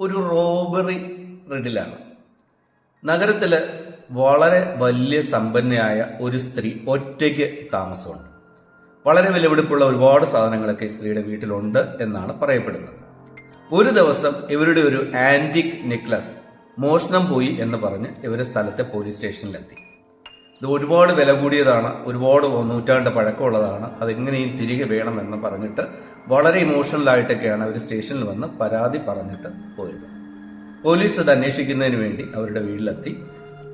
ഒരു റോബറി റെഡിലാണ്. നഗരത്തിൽ വളരെ വലിയ സമ്പന്നയായ ഒരു സ്ത്രീ ഒറ്റയ്ക്ക് താമസമുണ്ട്. വളരെ വിലപിടിപ്പുള്ള ഒരുപാട് സാധനങ്ങളൊക്കെ സ്ത്രീയുടെ വീട്ടിലുണ്ട് എന്നാണ് പറയപ്പെടുന്നത്. ഒരു ദിവസം ഇവരുടെ ഒരു ആന്റിക് നെക്ലസ് മോഷണം പോയി എന്ന് പറഞ്ഞ് ഇവരെ സ്ഥലത്തെ പോലീസ് സ്റ്റേഷനിലെത്തി. ഇത് ഒരുപാട് വില കൂടിയതാണ് ഒരുപാട് നൂറ്റാണ്ട് പഴക്കമുള്ളതാണ് അതെങ്ങനെയും തിരികെ വേണമെന്ന് പറഞ്ഞിട്ട് വളരെ ഇമോഷണലായിട്ടൊക്കെയാണ് അവർ സ്റ്റേഷനിൽ വന്ന് പരാതി പറഞ്ഞിട്ട് പോയത്. പോലീസ് ഇത് അന്വേഷിക്കുന്നതിന് വേണ്ടി അവരുടെ വീട്ടിലെത്തി.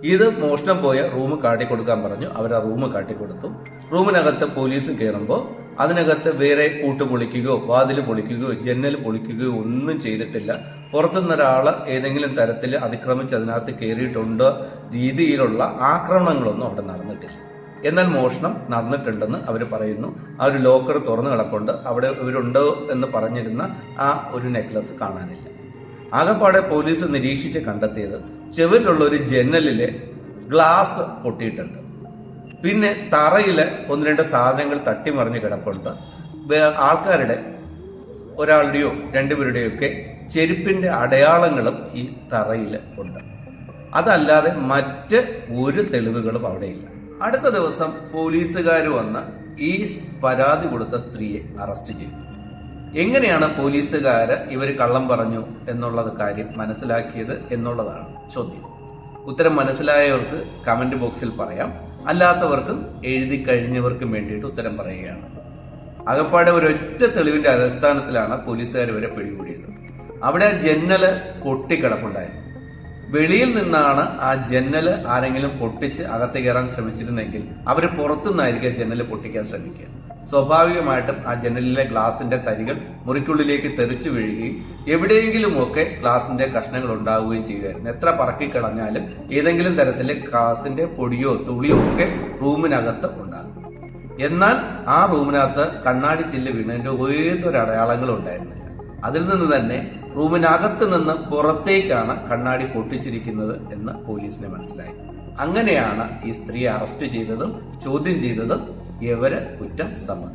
ഇത് മോഷണം പോയ റൂം കാട്ടിക്കൊടുക്കാൻ പറഞ്ഞു അവർ ആ റൂം കാട്ടിക്കൊടുത്തു. റൂമിനകത്ത് പോലീസ് കയറുമ്പോൾ അതിനകത്ത് വേറെ പൂട്ട് പൊളിക്കുകയോ വാതിൽ പൊളിക്കുകയോ ജന്നൽ പൊളിക്കുകയോ ഒന്നും ചെയ്തിട്ടില്ല. പുറത്തുനിന്ന് ഒരാൾ ഏതെങ്കിലും തരത്തിൽ അതിക്രമിച്ച് അതിനകത്ത് കയറിയിട്ടുണ്ട് രീതിയിലുള്ള ആക്രമണങ്ങളൊന്നും അവിടെ നടന്നിട്ടില്ല. എന്നാൽ മോഷണം നടന്നിട്ടുണ്ടെന്ന് അവർ പറയുന്നു. ആ ഒരു ലോക്കർ തുറന്നു കിടപ്പുണ്ട്. അവിടെ ഇവരുണ്ടോ എന്ന് പറഞ്ഞിരുന്ന ആ ഒരു നെക്ലസ് കാണാനില്ല. ആകപ്പാടെ പോലീസ് നിരീക്ഷിച്ച് കണ്ടെത്തിയത് ചെവിലുള്ള ഒരു ജനലിലെ ഗ്ലാസ് പൊട്ടിയിട്ടുണ്ട്. പിന്നെ തറയിലെ ഒന്ന് രണ്ട് സാധനങ്ങൾ തട്ടിമറിഞ്ഞ് കിടപ്പുണ്ട്. ആൾക്കാരുടെ ഒരാളുടെയോ രണ്ടുപേരുടെയോ ഒക്കെ ചെരുപ്പിന്റെ അടയാളങ്ങളും ഈ തറയിൽ ഉണ്ട്. അതല്ലാതെ മറ്റ് ഒരു തെളിവുകളും അവിടെയില്ല അടുത്ത ദിവസം പോലീസുകാർ വന്ന് ഈ പരാതി കൊടുത്ത സ്ത്രീയെ അറസ്റ്റ് ചെയ്തു. എങ്ങനെയാണ് പോലീസുകാര് ഇവർ കള്ളം പറഞ്ഞു എന്നുള്ളത് കാര്യം മനസ്സിലാക്കിയത് എന്നുള്ളതാണ് ചോദ്യം. ഉത്തരം മനസ്സിലായവർക്ക് കമന്റ് ബോക്സിൽ പറയാം. അല്ലാത്തവർക്കും എഴുതി കഴിഞ്ഞവർക്കും വേണ്ടിയിട്ട് ഉത്തരം പറയുകയാണ്. അകപ്പാടെ ഒരൊറ്റ തെളിവിന്റെ അടിസ്ഥാനത്തിലാണ് പോലീസുകാർ ഇവരെ പിടികൂടിയത്. അവിടെ ആ ജന്നൽ പൊട്ടിക്കിടപ്പുണ്ടായിരുന്നു. വെളിയിൽ നിന്നാണ് ആ ജന്നൽ ആരെങ്കിലും പൊട്ടിച്ച് അകത്ത് കയറാൻ ശ്രമിച്ചിരുന്നെങ്കിൽ അവർ പുറത്തുനിന്നായിരിക്കും ജന്നൽ പൊട്ടിക്കാൻ ശ്രമിക്കുക. സ്വാഭാവികമായിട്ടും ആ ജനലിലെ ഗ്ലാസിന്റെ തരികൾ മുറിക്കുള്ളിലേക്ക് തെറിച്ചു വീഴുകയും എവിടെയെങ്കിലുമൊക്കെ ഗ്ലാസിന്റെ കഷ്ണങ്ങൾ ഉണ്ടാവുകയും ചെയ്യുമായിരുന്നു. എത്ര പറക്കിക്കളഞ്ഞാലും ഏതെങ്കിലും തരത്തിലെ ഗ്ലാസിന്റെ പൊടിയോ തുളിയോ ഒക്കെ റൂമിനകത്ത് ഉണ്ടാകും. എന്നാൽ ആ റൂമിനകത്ത് കണ്ണാടി ചില്ല് വീണതിന്റെ ഏതൊരു അടയാളങ്ങളും ഉണ്ടായിരുന്നില്ല അതിൽ നിന്ന് തന്നെ റൂമിനകത്ത് നിന്ന് പുറത്തേക്കാണ് കണ്ണാടി പൊട്ടിച്ചിരിക്കുന്നത് എന്ന് പോലീസിന് മനസ്സിലായി. അങ്ങനെയാണ് ഈ സ്ത്രീയെ അറസ്റ്റ് ചെയ്തതും ചോദ്യം ചെയ്തതും ഇവർ കുറ്റം സമ്മതിച്ചു